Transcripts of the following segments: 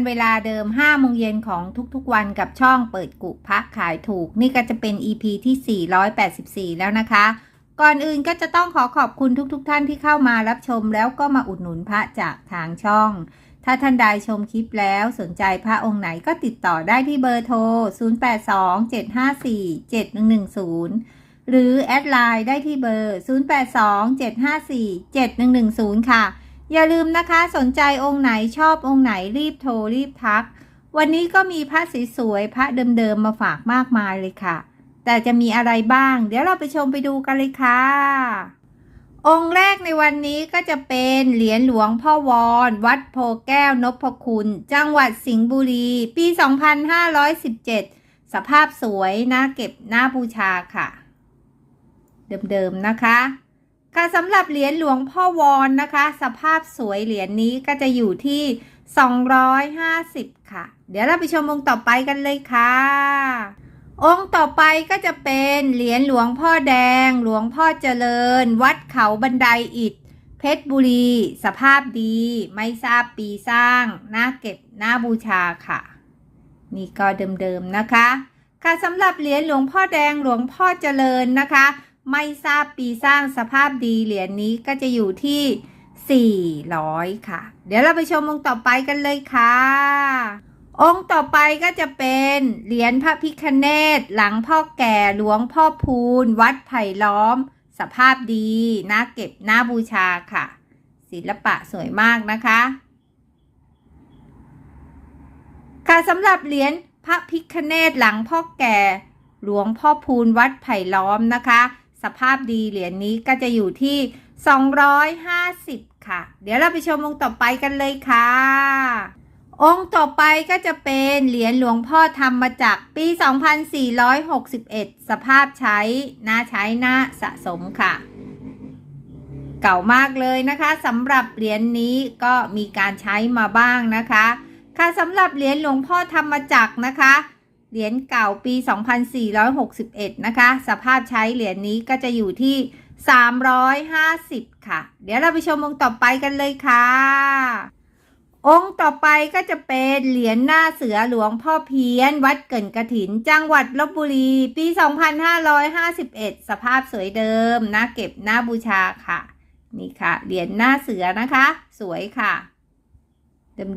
กันเวลาเดิม5โมงเย็นของทุกๆวันกับช่องเปิดกุพระขายถูก นี่ก็จะเป็น EP ที่ 484 แล้วนะคะ ก่อนอื่นก็จะต้องขอขอบคุณทุกๆทท่านที่เข้ามารับชมแล้วก็มาอุดหนุนพระจากทางช่อง ถ้าท่านใดชมคลิปแล้วสนใจพระองค์ไหนก็ติดต่อได้ที่เบอร์โทร 0827547110 หรือแอดไลน์ได้ที่เบอร์ 0827547110 ค่ะ อย่าลืมนะคะสนใจองค์ไหนชอบองค์ไหนรีบโทรรีบทัก วันนี้ก็มีพระสวยๆพระเดิมๆมาฝากมากมายเลยค่ะ แต่จะมีอะไรบ้าง เดี๋ยวเราไปชมไปดูกันเลยค่ะ องค์แรกในวันนี้ก็จะเป็นเหรียญหลวงพ่อวอนวัดโพแก้วนพคุณ จังหวัดสิงห์บุรี ปี 2517 สภาพสวยน่าเก็บน่าบูชาค่ะ เดิมๆนะคะ ค่ะสำหรับเหรียญหลวงพ่อวอนนะคะ สภาพสวยเหรียญนี้ก็จะอยู่ที่ 250 ค่ะ เดี๋ยวเราไปชมองค์ต่อไปกันเลยค่ะ องค์ต่อไปก็จะเป็นเหรียญหลวงพ่อแดง หลวงพ่อเจริญ วัดเขาบันไดอิฐเพชรบุรี สภาพดี ไม่ทราบปีสร้างน่าเก็บน่าบูชาค่ะ นี่ก็เดิมๆนะคะ ค่ะสำหรับเหรียญหลวงพ่อแดงหลวงพ่อเจริญนะคะ ไม่ทราบปีสร้างสภาพดีเหรียญนี้ก็จะอยู่ที่ 400 ค่ะ เดี๋ยวเราไปชมองค์ต่อไปกันเลยค่ะ องค์ต่อไปก็จะเป็นเหรียญพระพิคเนตหลังพ่อแก่หลวงพ่อพูน วัดไผ่ล้อม สภาพดีน่าเก็บน่าบูชาค่ะ ศิลปะสวยมากนะคะ ค่ะสำหรับเหรียญพระพิคเนตหลังพ่อแก่หลวงพ่อพูนวัดไผ่ล้อมนะคะ สภาพดีเหรียญนี้ก็จะอยู่ที่ 250 ค่ะ เดี๋ยวเราไปชมองค์ต่อไปกันเลยค่ะ องค์ต่อไปก็จะเป็นเหรียญหลวงพ่อทำมาจากปี 2461 สภาพใช้น่าใช้น่าสะสมค่ะ เก่ามากเลยนะคะสำหรับเหรียญนี้ก็มีการใช้มาบ้างนะคะ ค่ะสำหรับเหรียญหลวงพ่อธรรมจักรนะคะ เหรียญเก่าปี 2461 นะคะ สภาพใช้เหรียญนี้ก็จะอยู่ที่ 350 ค่ะ เดี๋ยวเราไปชมองค์ต่อไปกันเลยค่ะ องค์ต่อไปก็จะเป็นเหรียญหน้าเสือหลวงพ่อเพี้ยน วัดเกินกระถิน จังหวัดลบบุรี ปี 2551 สภาพสวยเดิมน่าเก็บน่าบูชาค่ะ นี่ค่ะ เหรียญหน้าเสือนะคะ สวยค่ะ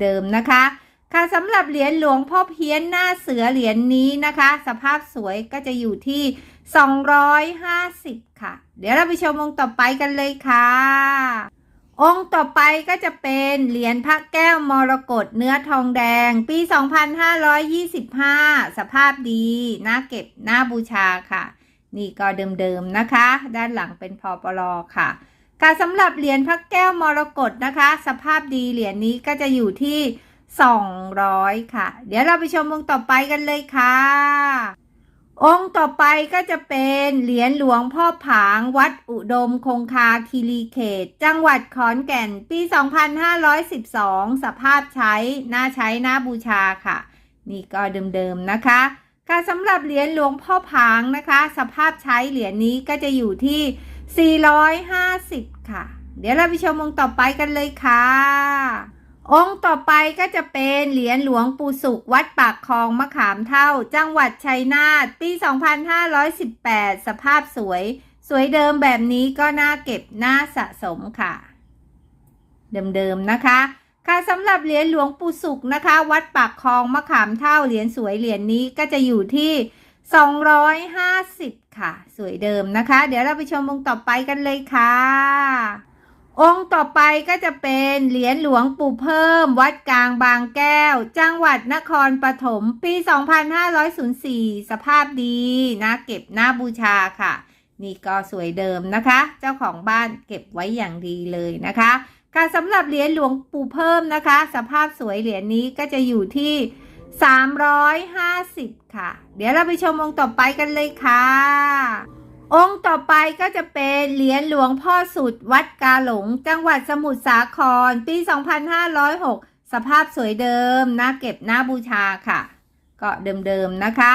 เดิมๆนะคะ ค่ะสำหรับเหรียญหลวงพ่อเพี้ยนหน้าเสือเหรียญนี้นะคะ สภาพสวยก็จะอยู่ที่ 250 ค่ะ เดี๋ยวเราไปชมองค์ต่อไปกันเลยค่ะ องค์ต่อไปก็จะเป็นเหรียญพระแก้วมรกตเนื้อทองแดง ปี 2525 สภาพดีน่าเก็บน่าบูชาค่ะ นี่ก็เดิมๆนะคะ ด้านหลังเป็นพอปลอค่ะค่ะสำหรับเหรียญพระแก้วมรกตนะคะ สภาพดีเหรียญนี้ก็จะอยู่ที่ 200 ค่ะ เดี๋ยวเราไปชมองค์ต่อไปกันเลยค่ะ องค์ต่อไปก็จะเป็นเหรียญหลวงพ่อผางวัดอุดมคงคาคีรีเขต จังหวัดขอนแก่นปี 2512 สภาพใช้น่าใช้น่าบูชาค่ะ นี่ก็เดิมๆนะคะค่ะสำหรับเหรียญหลวงพ่อผางนะคะ สภาพใช้เหรียญนี้ก็จะอยู่ที่ 450 ค่ะ เดี๋ยวเราไปชมองค์ต่อไปกันเลยค่ะ องค์ต่อไปก็จะเป็นเหรียญหลวงปู่สุขวัดปากคลองมะขามเท่า จังหวัดชัยนาทปี 2518 สภาพสวย สวยเดิมแบบนี้ก็น่าเก็บน่าสะสมค่ะ เดิมๆนะคะ ค่ะสำหรับเหรียญหลวงปู่สุขนะคะ วัดปากคลองมะขามเท่าเหรียญสวยเหรียญนี้ก็จะอยู่ที่ 250 ค่ะ สวยเดิมนะคะ เดี๋ยวเราไปชมองค์ต่อไปกันเลยค่ะ องค์ต่อไปก็จะเป็นเหรียญหลวงปู่เพิ่ม วัดกลางบางแก้ว จังหวัดนครปฐมปี 2504 สภาพดีน่าเก็บน่าบูชาค่ะ นี่ก็สวยเดิมนะคะ เจ้าของบ้านเก็บไว้อย่างดีเลยนะคะค่ะสำหรับเหรียญหลวงปู่เพิ่มนะคะ สภาพสวยเหรียญนี้ก็จะอยู่ที่ 350 ค่ะ เดี๋ยวเราไปชมองค์ต่อไปกันเลยค่ะ องค์ต่อไปก็จะเป็นเหรียญหลวงพ่อสุดวัดกาหลง จังหวัดสมุทรสาคร ปี 2506 สภาพสวยเดิมน่าเก็บน่าบูชาค่ะ ก็เดิมๆนะคะ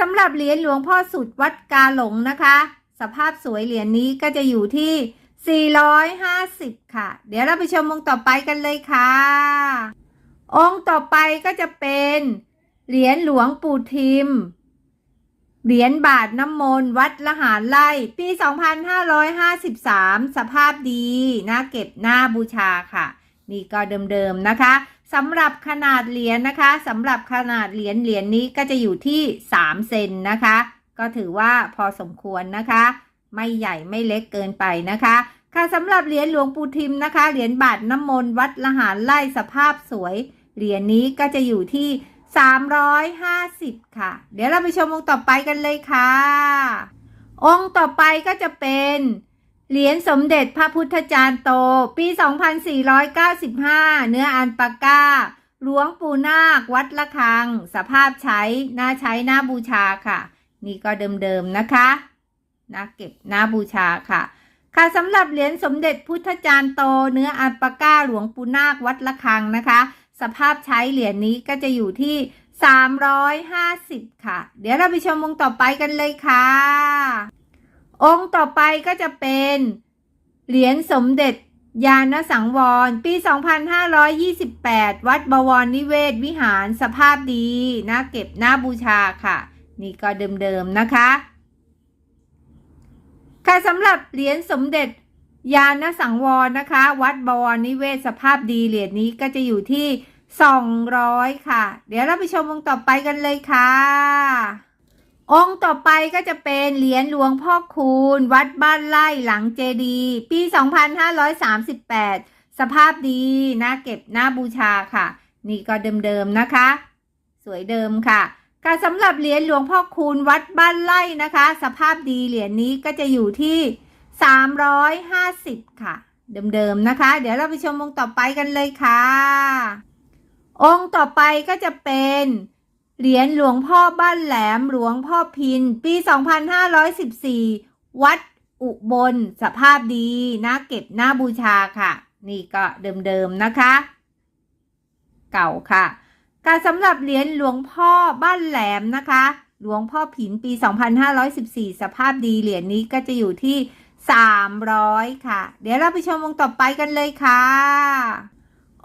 สำหรับเหรียญหลวงพ่อสุดวัดกาหลงนะคะ สภาพสวยเหรียญนี้ก็จะอยู่ที่ 450 ค่ะ เดี๋ยวเราไปชมองค์ต่อไปกันเลยค่ะ องค์ต่อไปก็จะเป็นเหรียญหลวงปู่ทิม เหรียญบาทน้ำมนต์วัดละหารไล่ปี 2553 สภาพดีน่าเก็บหน้าบูชาค่ะ นี่ก็เดิมๆนะคะสำหรับขนาดเหรียญนะคะสำหรับขนาดเหรียญเหรียญนี้ก็จะอยู่ที่ 3 เซนนะคะ ก็ถือว่าพอสมควรนะคะ ไม่ใหญ่ไม่เล็กเกินไปนะคะ ค่ะสำหรับเหรียญหลวงปู่ทิมนะคะเหรียญบาทน้ำมนต์วัดละหารไล่สภาพสวย เหรียญนี้ก็จะอยู่ที่ 350 ค่ะ เดี๋ยวเราไปชมองค์ต่อไปกันเลยค่ะ องค์ต่อไปก็จะเป็นเหรียญสมเด็จพระพุทธจารย์โต ปี 2495 เนื้ออันปาก้า หลวงปู่นาค วัดละคัง สภาพใช้น่าใช้หน่าบูชาค่ะ นี่ก็เดิมๆนะคะน่าเก็บหน่าบูชาค่ะ ค่ะสำหรับเหรียญสมเด็จพุทธจารย์โต เนื้ออัลปาก้า หลวงปู่นาค วัดละคังนะคะ สภาพใช้เหรียญนี้ก็จะอยู่ที่ 350 ค่ะ เดี๋ยวเราไปชมองค์ต่อไปกันเลยค่ะ องค์ต่อไปก็จะเป็นเหรียญสมเด็จยานสังวร ปี 2528 วัดบวรนิเวศวิหารสภาพดีน่าเก็บน่าบูชาค่ะ นี่ก็เดิมๆนะคะ ค่ะสำหรับเหรียญสมเด็จ ยานสังวรนะคะ วัดบวรนิเวศสภาพดีเหรียญนี้ก็จะอยู่ที่ 200 ค่ะ เดี๋ยวเราไปชมองค์ต่อไปกันเลยค่ะ องค์ต่อไปก็จะเป็นเหรียญหลวงพ่อคูณ วัดบ้านไร่หลังเจดีย์ปี 2538 สภาพดีน่าเก็บน่าบูชาค่ะ นี่ก็เดิมๆนะคะ สวยเดิมค่ะค่ะสำหรับเหรียญหลวงพ่อคูณวัดบ้านไร่นะคะ สภาพดีเหรียญนี้ก็จะอยู่ที่ 350 ค่ะ เดิมๆนะคะ เดี๋ยวเราไปชมองค์ต่อไปกันเลยค่ะ องค์ต่อไปก็จะเป็นเหรียญหลวงพ่อบ้านแหลมหลวงพ่อพิน ปี 2514 วัดอุบลสภาพดีน่าเก็บน่าบูชาค่ะ นี่ก็เดิมๆนะคะ เก่าค่ะการสำหรับเหรียญหลวงพ่อบ้านแหลมนะคะ หลวงพ่อผินปี 2514 สภาพดีเหรียญนี้ก็จะอยู่ที่ 300 ค่ะ เดี๋ยวเราไปชมองค์ต่อไปกันเลยค่ะ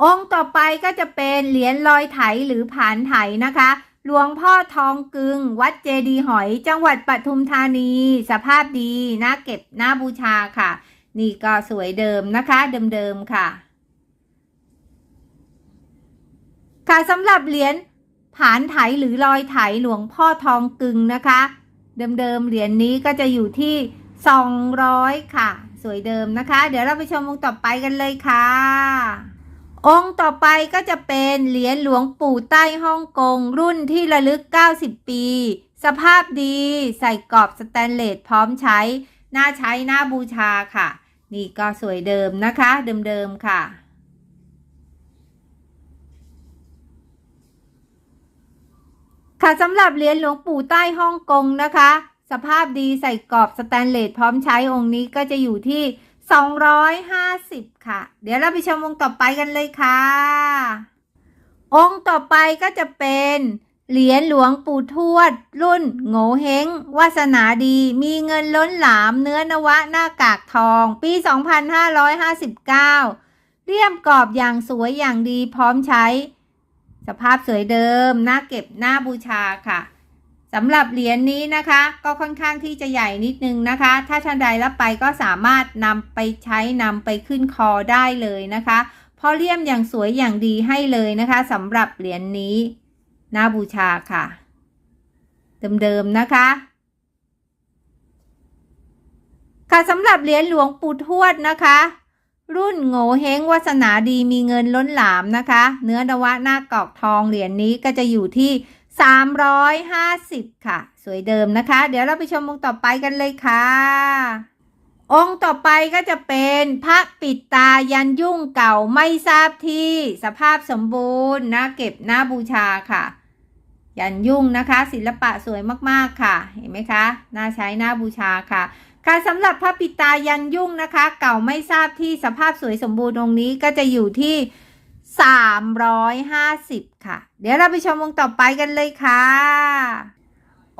องค์ต่อไปก็จะเป็นเหรียญลอยไถหรือผานไถนะคะหลวงพ่อทองกึง วัดเจดีหอย จังหวัดปทุมธานี สภาพดีน่าเก็บน่าบูชาค่ะ นี่ก็สวยเดิมนะคะ เดิมๆค่ะ ค่ะสำหรับเหรียญผานไถหรือลอยไถหลวงพ่อทองกึงนะคะ เดิมๆเหรียญนี้ก็จะอยู่ที่ 200 ค่ะ สวยเดิมนะคะ เดี๋ยวเราไปชมองค์ต่อไปกันเลยค่ะ องค์ต่อไปก็จะเป็นเหรียญหลวงปู่ใต้ฮ่องกง รุ่นที่ระลึก 90 ปี สภาพดีใส่กรอบสแตนเลสพร้อมใช้น่าใช้น่าบูชาค่ะ นี่ก็สวยเดิมนะคะ เดิมๆค่ะค่ะสำหรับเหรียญหลวงปู่ใต้ฮ่องกงนะคะ สภาพดีใส่กรอบสแตนเลสพร้อมใช้องค์นี้ก็จะอยู่ที่ 250 ค่ะ เดี๋ยวเราไปชมองค์ต่อไปกันเลยค่ะ องค์ต่อไปก็จะเป็นเหรียญหลวงปู่ทวด รุ่นโงเฮงวาสนาดี มีเงินล้นหลามเนื้อนวะหน้ากากทอง ปี 2559 เรียมกรอบอย่างสวยอย่างดีพร้อมใช้ สภาพสวยเดิม น่าเก็บน่าบูชาค่ะ สำหรับเหรียญนี้นะคะ ก็ค่อนข้างที่จะใหญ่นิดนึงนะคะ ถ้าท่านใดรับไปก็สามารถนำไปใช้นำไปขึ้นคอได้เลยนะคะพราะเลี่ยมอย่างสวยอย่างดีให้เลยนะคะสำหรับเหรียญนี้น่าบูชาค่ะ เดิมๆนะคะค่ะสำหรับเหรียญหลวงปู่ทวดนะคะ รุ่นโง่เฮงวาสนาดีมีเงินล้นหลามนะคะ เนื้อนวะหน้ากอกทองเหรียญนี้ก็จะอยู่ที่ 350 ค่ะ สวยเดิมนะคะ เดี๋ยวเราไปชมองค์ต่อไปกันเลยค่ะ องค์ต่อไปก็จะเป็นพระปิดตายันยุ่งเก่าไม่ทราบที่สภาพสมบูรณ์นะเก็บหน้าบูชาค่ะ ยันยุ่งนะคะ ศิลปะสวยมากๆค่ะ เห็นไหมคะน่าใช้หน้าบูชาค่ะค่ะสำหรับพระปิดตายันยุ่งนะคะ เก่าไม่ทราบที่สภาพสวยสมบูรณ์องค์นี้ก็จะอยู่ที่ 350 ค่ะ เดี๋ยวเราไปชมองค์ต่อไปกันเลยค่ะ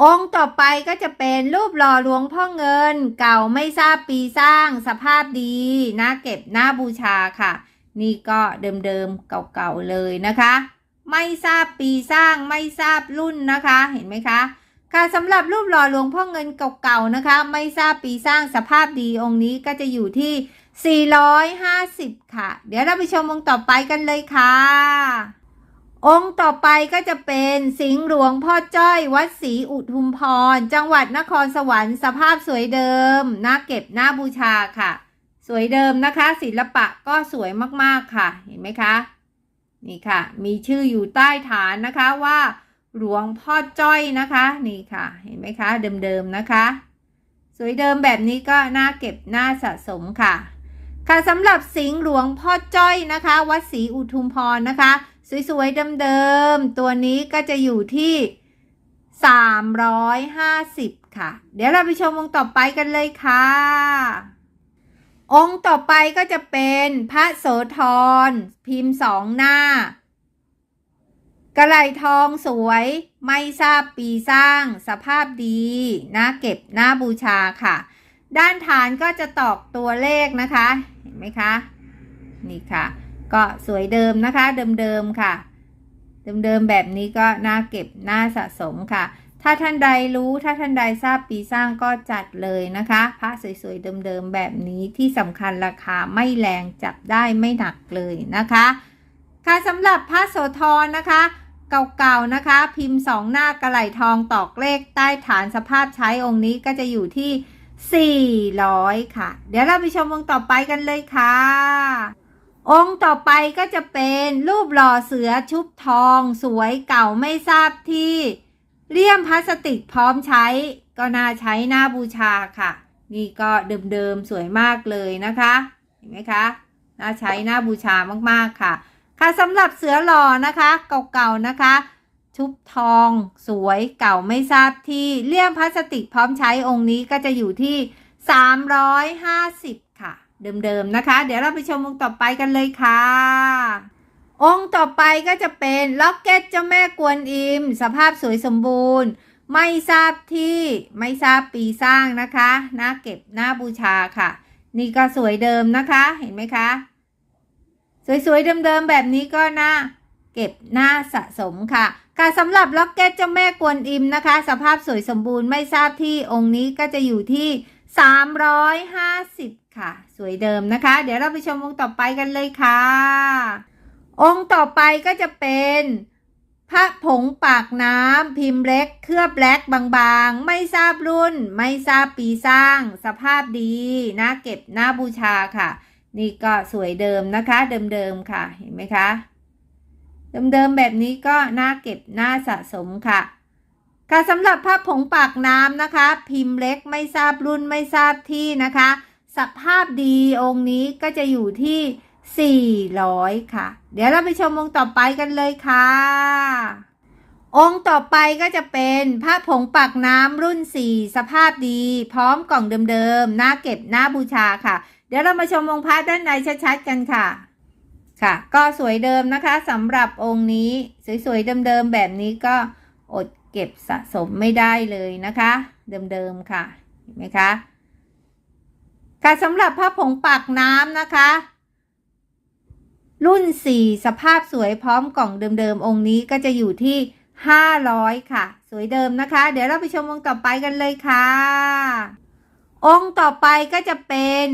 องค์ต่อไปก็จะเป็นรูปหล่อหลวงพ่อเงิน เก่าไม่ทราบปีสร้างสภาพดีน่าเก็บน่าบูชาค่ะ นี่ก็เดิมๆเก่าๆเลยนะคะ ไม่ทราบปีสร้างไม่ทราบรุ่นนะคะ เห็นไหมคะค่ะสำหรับรูปหล่อหลวงพ่อเงินเก่าๆนะคะ ไม่ทราบปีสร้างสภาพดีองค์นี้ก็จะอยู่ที่ 450 ค่ะ เดี๋ยวเราไปชมองค์ต่อไปกันเลยค่ะ องค์ต่อไปก็จะเป็นสิงห์หลวงพ่อจ้อยวัดศรีอุทุมพร จังหวัดนครสวรรค์สภาพสวยเดิมน่าเก็บน่าบูชาค่ะ สวยเดิมนะคะ ศิลปะก็สวยมากๆค่ะ เห็นไหมคะ นี่ค่ะ มีชื่ออยู่ใต้ฐานนะคะว่า หลวงพ่อจ้อยนะคะ นี่ค่ะ เห็นไหมคะ เดิมๆนะคะ สวยเดิมแบบนี้ก็น่าเก็บน่าสะสมค่ะ ค่ะสำหรับสิงห์หลวงพ่อจ้อยนะคะ วัดศรีอุทุมพรนะคะ สวยๆเดิมๆตัวนี้ก็จะอยู่ที่ 350 ค่ะ เดี๋ยวเราไปชมองค์ต่อไปกันเลยค่ะ องค์ต่อไปก็จะเป็นพระโสธรพิมพ์สองหน้ากระไหลทองสวยไม่ทราบปีสร้างสภาพดีน่าเก็บน่าบูชาค่ะ ด้านฐานก็จะตอกตัวเลขนะคะ เห็นไหมคะ นี่ค่ะ ก็สวยเดิมนะคะ เดิมๆค่ะ เดิมๆแบบนี้ก็น่าเก็บน่าสะสมค่ะ ถ้าท่านใดรู้ถ้าท่านใดทราบปีสร้างก็จัดเลยนะคะพระสวยๆเดิมๆแบบนี้ที่สำคัญราคาไม่แรงจับได้ไม่หนักเลยนะคะ ค่ะสำหรับพระโสธรนะคะเก่าๆนะคะ พิมพ์สองหน้ากระไหลทองตอกเลขใต้ฐานสภาพใช้องค์นี้ก็จะอยู่ที่ 400 ค่ะ เดี๋ยวเราไปชมองค์ต่อไปกันเลยค่ะ องค์ต่อไปก็จะเป็นรูปหล่อเสือชุบทอง สวยเก่าไม่ทราบที่เลี่ยมพลาสติกพร้อมใช้ ก็น่าใช้น่าบูชาค่ะ นี่ก็เดิมๆสวยมากเลยนะคะ เห็นไหมคะน่าใช้น่าบูชามากๆค่ะ ค่ะสำหรับเสือหล่อนะคะ เก่าๆนะคะ ชุบทอง สวยเก่าไม่ทราบที่เลี่ยมพลาสติกพร้อมใช้องค์นี้ก็จะอยู่ที่ 350 ค่ะ เดิมๆนะคะ เดี๋ยวเราไปชมองค์ต่อไปกันเลยค่ะ องค์ต่อไปก็จะเป็นล็อกเก็ตเจ้าแม่กวนอิม สภาพสวยสมบูรณ์ ไม่ทราบที่ไม่ทราบปีสร้างนะคะน่าเก็บน่าบูชาค่ะ นี่ก็สวยเดิมนะคะเห็นไหมคะ สวยๆเดิมๆแบบนี้ก็น่าเก็บน่าสะสมค่ะ ค่ะสำหรับล็อกเก็ตเจ้าแม่กวนอิมนะคะ สภาพสวยสมบูรณ์ไม่ทราบที่องค์นี้ก็จะอยู่ที่ 350 ค่ะ สวยเดิมนะคะ เดี๋ยวเราไปชมองค์ต่อไปกันเลยค่ะ องค์ต่อไปก็จะเป็นพระผงปากน้ำพิมพ์เล็ก เคลือบแบล็กบางๆ ไม่ทราบรุ่น ไม่ทราบปีสร้าง สภาพดีน่าเก็บน่าบูชาค่ะ นี่ก็สวยเดิมนะคะ เดิมๆค่ะ เห็นไหมคะ เดิมๆแบบนี้ก็น่าเก็บน่าสะสมค่ะค่ะสำหรับพระผงปากน้ำนะคะ พิมพ์เล็กไม่ทราบรุ่นไม่ทราบที่นะคะ สภาพดีองค์นี้ก็จะอยู่ที่ 400 ค่ะ เดี๋ยวเราไปชมองค์ต่อไปกันเลยค่ะ องค์ต่อไปก็จะเป็นพระผงปากน้ำรุ่น 4 สภาพดี พร้อมกล่องเดิมๆน่าเก็บน่าบูชาค่ะ เดี๋ยวเรามาชมองค์พระด้านในชัดๆกันค่ะ ค่ะ ก็สวยเดิมนะคะสำหรับองค์นี้สวยๆเดิมๆแบบนี้ก็อดเก็บสะสมไม่ได้เลยนะคะ เดิมๆค่ะเห็นไหมคะค่ะสำหรับพระผงปากน้ำนะคะ รุ่น 4 สภาพสวยพร้อมกล่องเดิมๆองค์นี้ก็จะอยู่ที่ 500 ค่ะ สวยเดิมนะคะ เดี๋ยวเราไปชมองค์ต่อไปกันเลยค่ะ องค์ต่อไปก็จะเป็น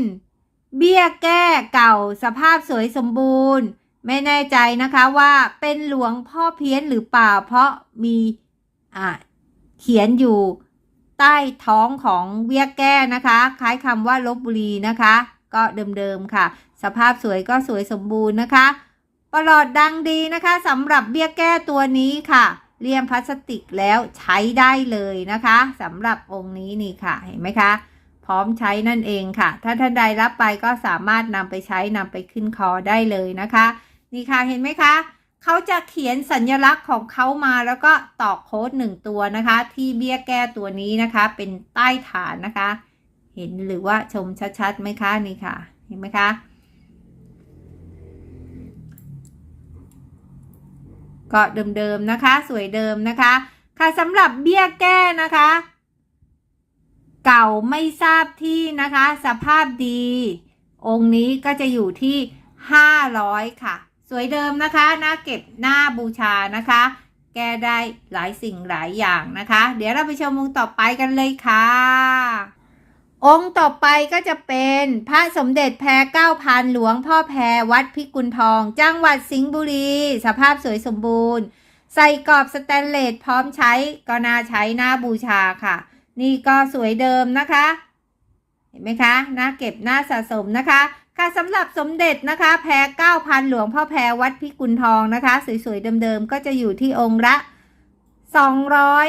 เบี้ยแก้เก่าสภาพสวยสมบูรณ์ ไม่แน่ใจนะคะว่าเป็นหลวงพ่อเพี้ยนหรือเปล่า เพราะมีอ่าเขียนอยู่ใต้ท้องของเบี้ยแก้นะคะ คล้ายคำว่าลบบุรีนะคะ ก็เดิมๆค่ะ สภาพสวยก็สวยสมบูรณ์นะคะประหลอดดังดีนะคะสำหรับเบี้ยแก้ตัวนี้ค่ะเลี่ยมพลาสติกแล้วใช้ได้เลยนะคะสำหรับองค์นี้นี่ค่ะเห็นไหมคะ ร้อมใช้นั่นเองค่ะ ถ้าท่านใดรับไปก็สามารถนำไปใช้นำไปขึ้นคอได้เลยนะคะ นี่ค่ะเห็นไหมคะเขาจะเขียนสัญลักษณ์ของเขามาแล้วก็ตอกโค้ดหนึ่งตัวนะคะ ที่เบี้ยแก้ตัวนี้นะคะ เป็นใต้ฐานนะคะ เห็นหรือว่าชมชัดๆไหมคะนี่ค่ะ เห็นไหมคะก็เดิมๆนะคะ สวยเดิมนะคะ ค่ะสำหรับเบี้ยแก้นะคะ เก่าไม่ทราบที่นะคะ สภาพดี องค์นี้ก็จะอยู่ที่ 500 ค่ะ สวยเดิมนะคะน้าเก็บหน้าบูชานะคะ แก้ได้หลายสิ่งหลายอย่างนะคะ เดี๋ยวเราไปชมองค์ต่อไปกันเลยค่ะ องค์ต่อไปก็จะเป็นพระสมเด็จแพรเก้าพันหลวงพ่อแพรวัดพิกุลทอง จังหวัดสิงห์บุรี สภาพสวยสมบูรณ์ ใส่กรอบสแตนเลสพร้อมใช้ก็น่าใช้หน้าบูชาค่ะ นี่ก็สวยเดิมนะคะ เห็นไหมคะหน้าเก็บหน้าสะสมนะคะ ค่ะสำหรับสมเด็จนะคะ แพรเก้าพันหลวงพ่อแพรวัดพิกุลทองนะคะ สวยๆเดิมๆก็จะอยู่ที่องค์ละ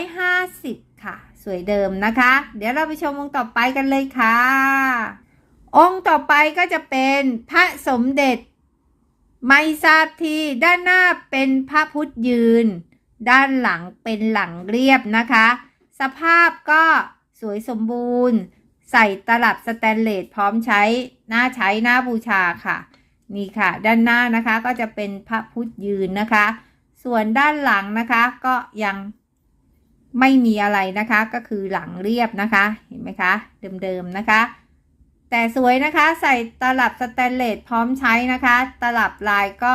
250ค่ะ สวยเดิมนะคะ เดี๋ยวเราไปชมองค์ต่อไปกันเลยค่ะ องค์ต่อไปก็จะเป็นพระสมเด็จ ไม่ทราบที่ด้านหน้าเป็นพระพุทธยืน ด้านหลังเป็นหลังเรียบนะคะ สภาพก็สวยสมบูรณ์ ใส่ตลับสแตนเลสพร้อมใช้หน้าใช้หน้าบูชาค่ะ นี่ค่ะ ด้านหน้านะคะก็จะเป็นพระพุทธยืนนะคะ ส่วนด้านหลังนะคะก็ยังไม่มีอะไรนะคะ ก็คือหลังเรียบนะคะ เห็นไหมคะ เดิมๆนะคะ แต่สวยนะคะ ใส่ตลับสแตนเลสพร้อมใช้นะคะ ตลับลายก็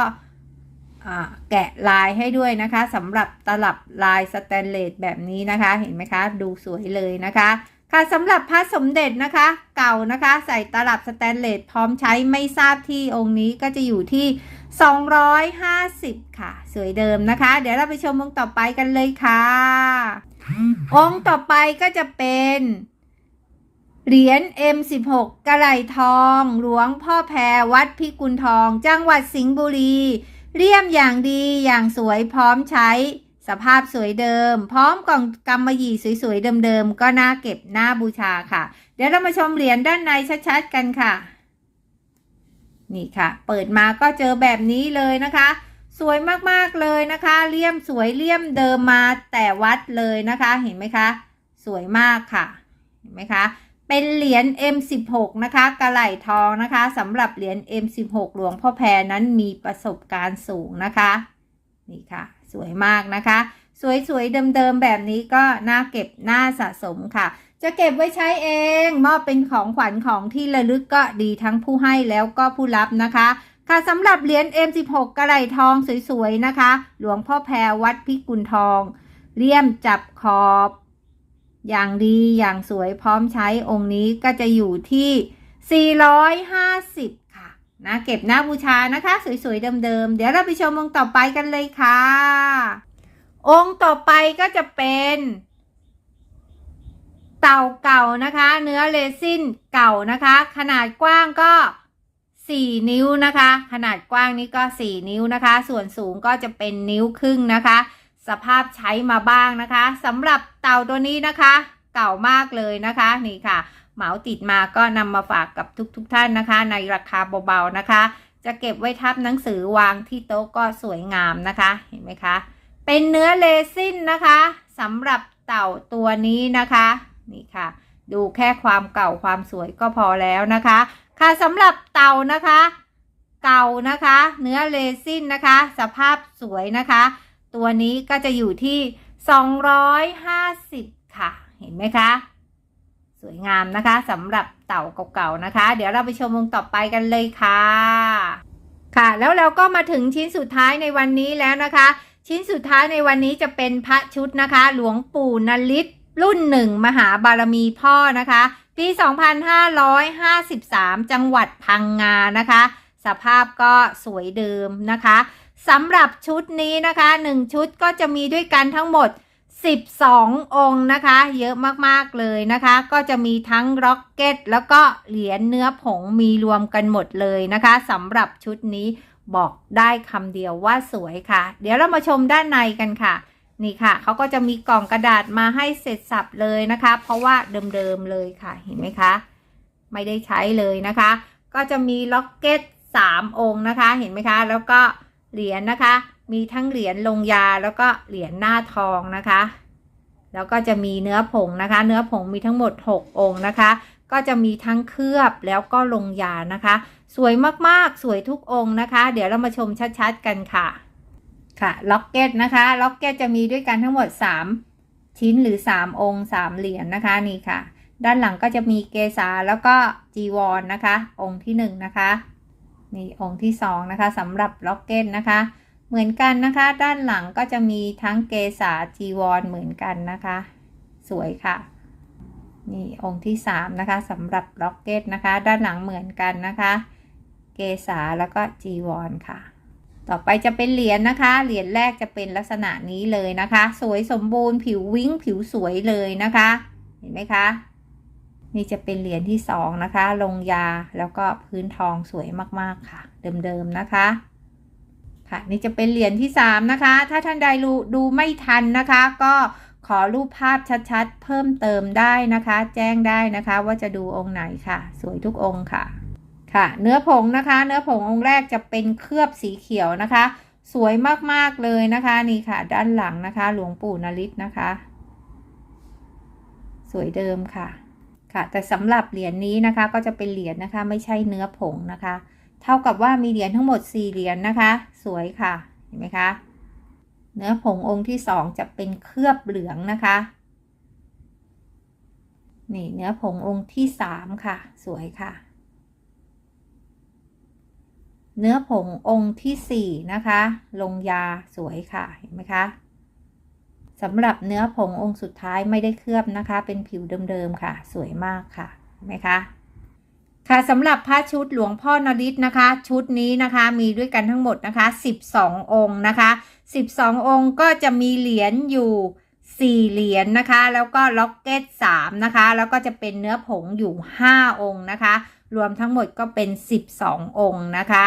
แกะลายให้ด้วยนะคะสำหรับตลับลายสแตนเลสแบบนี้นะคะ เห็นไหมคะ ดูสวยเลยนะคะ ค่ะสำหรับพระสมเด็จนะคะ เก่านะคะใส่ตลับสแตนเลสพร้อมใช้ไม่ทราบที่องค์นี้ก็จะอยู่ที่ 250 ค่ะ สวยเดิมนะคะ เดี๋ยวเราไปชมองค์ต่อไปกันเลยค่ะ องค์ต่อไปก็จะเป็นเหรียญ M16 กระไหลทอง หลวงพ่อแพรวัดพิกุลทอง จังหวัดสิงห์บุรี เรียมอย่างดีอย่างสวยพร้อมใช้ สภาพสวยเดิม พร้อมกล่องกำมะหยี่สวยๆเดิมๆก็น่าเก็บน้าบูชาค่ะ เดี๋ยวเรามาชมเหรียญด้านในชัดๆกันค่ะ นี่ค่ะ เปิดมาก็เจอแบบนี้เลยนะคะ สวยมากๆเลยนะคะเลี่ยมสวยเลี่ยมเดิมมาแต่วัดเลยนะคะ เห็นไหมคะ สวยมากค่ะ เห็นไหมคะ เป็นเหรียญ M16 นะคะ กระไหลทองนะคะสำหรับเหรียญ M16 หลวงพ่อแพรนั้นมีประสบการณ์สูงนะคะ นี่ค่ะ สวยมากนะคะ สวยๆ เดิมๆ แบบนี้ก็น่าเก็บน่าสะสมค่ะ จะเก็บไว้ใช้เอง มอบเป็นของขวัญของที่ระลึกก็ดีทั้งผู้ให้แล้วก็ผู้รับนะคะ ค่ะสำหรับเหรียญ M16 กระไหลทองสวยๆ นะคะ หลวงพ่อแพรวัดพิกุลทองเลี่ยมจับขอบ อย่างดีอย่างสวยพร้อมใช้องค์นี้ก็จะอยู่ที่ 450 ค่ะ นะ เก็บหน้าบูชานะคะ สวยๆเดิมๆ เดี๋ยวเราไปชมองค์ต่อไปกันเลยค่ะ องค์ต่อไปก็จะเป็น เต่าเก่านะคะ เนื้อเรซินเก่านะคะ ขนาดกว้างก็4นิ้วนะคะ ขนาดกว้างนี้ก็4นิ้วนะคะ ส่วนสูงก็จะเป็นนิ้วครึ่งนะคะ สภาพใช้มาบ้างนะคะสำหรับเต่าตัวนี้นะคะ เก่ามากเลยนะคะนี่ค่ะ เหมาติดมาก็นำมาฝากกับทุกๆทท่านนะคะ ในราคาเบาๆนะคะ จะเก็บไว้ทับหนังสือวางที่โต๊ะก็สวยงามนะคะเห็นไหมคะเป็นเนื้อเรซินนะคะสำหรับเต่าตัวนี้นะคะนี่ค่ะ ดูแค่ความเก่าความสวยก็พอแล้วนะคะ ค่ะสำหรับเต่านะคะ เก่านะคะ เนื้อเรซินนะคะ สภาพสวยนะคะ ตัวนี้ก็จะอยู่ที่ 250 ค่ะ เห็นไหมคะ สวยงามนะคะสำหรับเต่าเก่าๆนะคะ เดี๋ยวเราไปชมวงต่อไปกันเลยค่ะ ค่ะ แล้วเราก็มาถึงชิ้นสุดท้ายในวันนี้แล้วนะคะ ชิ้นสุดท้ายในวันนี้จะเป็นพระชุดนะคะ หลวงปู่นลิตรุ่นหนึ่งมหาบารมีพ่อนะคะ ปี 2553 จังหวัดพังงานะคะ สภาพก็สวยเดิมนะคะ สำหรับชุดนี้นะคะ 1 ชุดก็จะมีด้วยกันทั้งหมด 12 องค์นะคะ เยอะมากๆเลยนะคะ ก็จะมีทั้งร็อกเก็ตแล้วก็เหรียญเนื้อผงมีรวมกันหมดเลยนะคะสำหรับชุดนี้บอกได้คำเดียวว่าสวยค่ะ เดี๋ยวเรามาชมด้านในกันค่ะ นี่ค่ะเขาก็จะมีกล่องกระดาษมาให้เสร็จสับเลยนะคะ เพราะว่าเดิมๆเลยค่ะเห็นไหมคะ ไม่ได้ใช้เลยนะคะ ก็จะมีล็อกเก็ต3องค์นะคะ เห็นไหมคะ แล้วก็ เหรียญนะคะ มีทั้งเหรียญลงยาแล้วก็เหรียญหน้าทองนะคะ แล้วก็จะมีเนื้อผงนะคะ เนื้อผงมีทั้งหมด 6 องค์นะคะ ก็จะมีทั้งเคลือบแล้วก็ลงยานะคะ สวยมากๆ สวยทุกองค์นะคะ เดี๋ยวเรามาชมชัดๆกันค่ะ ค่ะ ล็อกเก็ตนะคะ ล็อกเก็ตจะมีด้วยกันทั้งหมด 3 ชิ้นหรือ 3 องค์ 3 เหรียญนนะคะนี่ค่ะ ด้านหลังก็จะมีเกษาแล้วก็จีวรนนะคะ องค์ที่ 1นงนะคะ นี่องค์ที่สองนะคะสำหรับล็อกเก็ตนะคะ เหมือนกันนะคะ ด้านหลังก็จะมีทั้งเกษาจีวรเหมือนกันนะคะ สวยค่ะนี่องค์ที่สามนะคะสำหรับล็อกเก็ตนะคะ ด้านหลังเหมือนกันนะคะ เกษาแล้วก็จีวรค่ะต่อไปจะเป็นเหรียญนะคะ เหรียญแรกจะเป็นลักษณะนี้เลยนะคะ สวยสมบูรณ์ผิววิ้งผิวสวยเลยนะคะ เห็นไหมคะ นี่จะเป็นเหรียญที่สองนะคะ ลงยาแล้วก็พื้นทองสวยมากๆค่ะ เดิมๆนะคะค่ะนี่จะเป็นเหรียญที่สามนะคะ ถ้าท่านใดดูดูไม่ทันนะคะ ก็ขอรูปภาพชัดๆ เพิ่มเติมได้นะคะ แจ้งได้นะคะว่าจะดูองค์ไหนค่ะ สวยทุกองค์ค่ะ ค่ะ เนื้อผงนะคะ เนื้อผงองค์แรกจะเป็นเคลือบสีเขียวนะคะ สวยมากๆเลยนะคะนี่ค่ะ ด้านหลังนะคะ หลวงปู่นริศนะคะ สวยเดิมค่ะ ค่ะ แต่สำหรับเหรียญนี้นะคะก็จะเป็นเหรียญนะคะ ไม่ใช่เนื้อผงนะคะ เท่ากับว่ามีเหรียญทั้งหมด 4 เหรียญนะคะ สวยค่ะ เห็นไหมคะ เนื้อผงองค์ที่สองจะเป็นเคลือบเหลืองนะคะ นี่เนื้อผงองค์ที่สามค่ะ สวยค่ะ เนื้อผงองค์ที่สี่นะคะ ลงยาสวยค่ะ เห็นไหมคะ สำหรับเนื้อผงองค์สุดท้ายไม่ได้เคลือบนะคะ เป็นผิวเดิมๆค่ะ สวยมากค่ะเห็นไหมคะค่ะสำหรับพระชุดหลวงพ่อนริศนะคะ ชุดนี้นะคะมีด้วยกันทั้งหมดนะคะ 12 องค์นะคะ 12 องค์ก็จะมีเหรียญอยู่ 4 เหรียญนะคะ แล้วก็ล็อกเก็ต3นะคะ แล้วก็จะเป็นเนื้อผงอยู่ 5 องค์นะคะ รวมทั้งหมดก็เป็น 12 องค์นะคะ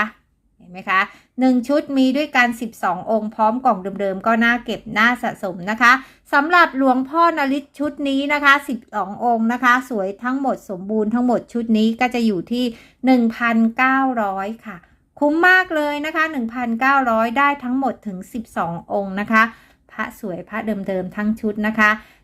เห็นไหมคะ1ชุดมีด้วยกัน 12 องค์พร้อมกล่องเดิมๆ ก็น่าเก็บน่าสะสมนะคะสำหรับหลวงพ่อนาริศชุดนี้นะคะ 12 องค์นะคะ สวยทั้งหมดสมบูรณ์ทั้งหมดชุดนี้ก็จะอยู่ที่ 1,900 ค่ะ คุ้มมากเลยนะคะ 1,900 ได้ทั้งหมดถึง 12 องค์นะคะ พระสวยพระเดิมๆทั้งชุดนะคะ